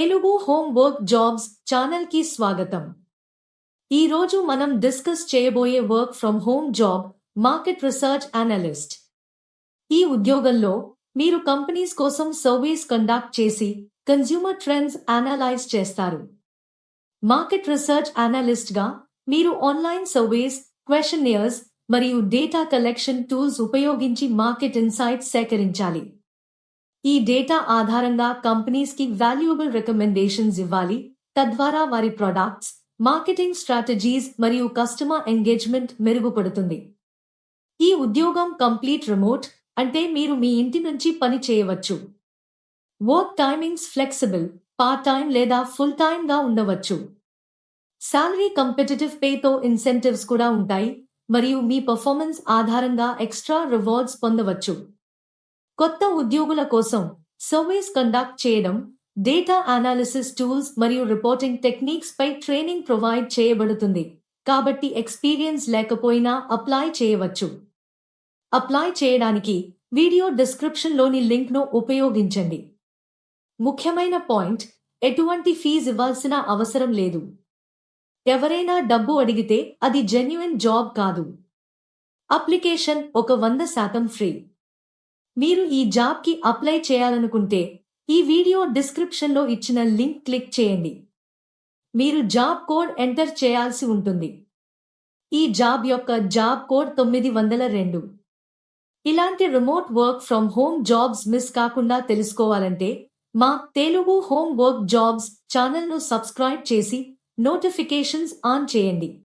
Telugu home work jobs ఛానల్కి స్వాగతం. ఈ రోజు మనం డిస్కస్ చేయబోయే work from home job market research analyst. ఈ ఉద్యోగంలో మీరు కంపెనీస్ కోసం సర్వీస్ కండక్ట్ చేసి కన్జ్యూమర్ ట్రెండ్స్ అనలైజ్ చేస్తారు. మార్కెట్ రీసెర్చ్ అనలిస్ట్గా మీరు ఆన్లైన్ సర్వీస్ క్వశ్చనియర్స్ మరియు డేటా కలెక్షన్ టూల్స్ ఉపయోగించి మార్కెట్ ఇన్సైట్స్ సేకరించాలి. ఈ డేటా ఆధారంగా కంపెనీస్కి వాల్యుయబుల్ రికమెండేషన్స్ ఇవ్వాలి. తద్వారా వారి ప్రొడక్ట్స్ మార్కెటింగ్ స్ట్రాటజీస్ మరియు కస్టమర్ ఎంగేజ్మెంట్ మెరుగుపడుతుంది. ఈ ఉద్యోగం కంప్లీట్ రిమోట్ అంటే మీరు మీ ఇంటి నుంచి పని చేయవచ్చు. Work timings flexible part time లేదా ఫుల్ టైం గా ఉండవచ్చు. శాలరీ కంపెటిటివ్ పేతో ఇన్సెంటివ్స్ కూడా ఉంటాయి మరియు మీ పర్ఫార్మెన్స్ ఆధారంగా ఎక్స్ట్రా రివార్డ్స్ పొందవచ్చు. కొత్త ఉద్యోగుల కోసం సర్వేస్ కండక్ట్ చేయడం డేటా అనాలిసిస్ టూల్స్ మరియు రిపోర్టింగ్ టెక్నిక్స్ పై ట్రైనింగ్ ప్రొవైడ్ చేయబడుతుంది. కాబట్టి ఎక్స్పీరియన్స్ లేకపోయినా అప్లై చేయవచ్చు. అప్లై చేయడానికి వీడియో డిస్క్రిప్షన్లోని లింక్ను ఉపయోగించండి. ముఖ్యమైన పాయింట్ ఎటువంటి ఫీజు ఇవ్వాల్సిన అవసరం లేదు. ఎవరైనా డబ్బు అడిగితే అది జెన్యున్ జాబ్ కాదు. అప్లికేషన్ ఒక వంద శాతం ఫ్రీ మీరు ఈ జాబ్కి అప్లై చేయాలనుకుంటే ఈ వీడియో డిస్క్రిప్షన్లో ఇచ్చిన లింక్ క్లిక్ చేయండి. మీరు జాబ్ కోడ్ ఎంటర్ చేయాల్సి ఉంటుంది. ఈ జాబ్ యొక్క జాబ్ కోడ్ తొమ్మిది వందల రెండు. ఇలాంటి remote work from home jobs miss కాకుండా తెలుసుకోవాలంటే మా తెలుగు హోమ్ వర్క్ జాబ్స్ ఛానల్ను సబ్స్క్రైబ్ చేసి నోటిఫికేషన్స్ ఆన్ చేయండి.